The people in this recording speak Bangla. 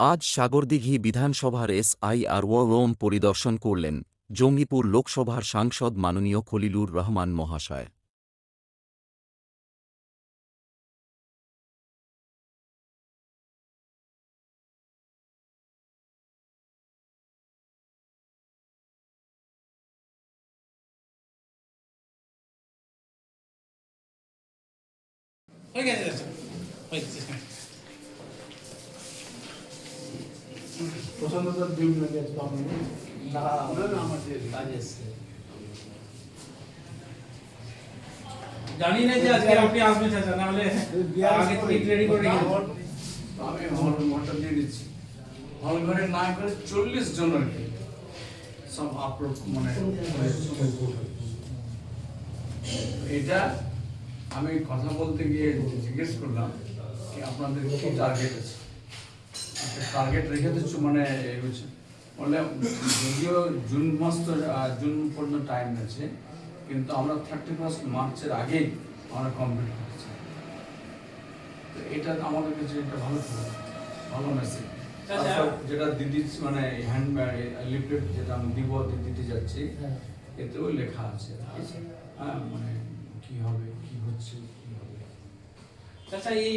আজ সাগরদিঘি বিধানসভার এস আই আর রোম পরিদর্শন করলেন জঙ্গিপুর লোকসভার সাংসদ মাননীয় খলিলুর রহমান মহাশয় হয়ে গেছে যাচ্ছে গেছে প্রশান্ত স্যার ডিউটি নাকি আজকে আপনি না না কাজ এসছে জানি না যে আজকে আপনি আসবেন চাচা না হলে আগে থেকে রেডি করে রেখে আমি হল ঘরটা দিয়ে দিচ্ছি। হল ঘরে না করে চল্লিশ জনের সব আপলোড মানে এটা আমি কথা বলতে গিয়ে জিজ্ঞেস করলাম কি আপনাদের কি টার্গেট আছে? টার্গেট রেখে দিচ্ছ মানে হচ্ছে। বললে যদিও জুন মাস তো জুন পর্যন্ত টাইম আছে কিন্তু আমরা থার্টি ফার্স্ট মার্চের আগেই আমরা কমপ্লিট করেছি। তো এটা আমাদের কাছে একটা ভালো ভালো মেসেজ আচ্ছা। যেটা দিদি মানে হ্যান্ড লিফলেট যেটা আমি দিব দিতে যাচ্ছি এতেও লেখা আছে। হ্যাঁ মানে কি হবে কি হচ্ছে কি হবে। চাচা এই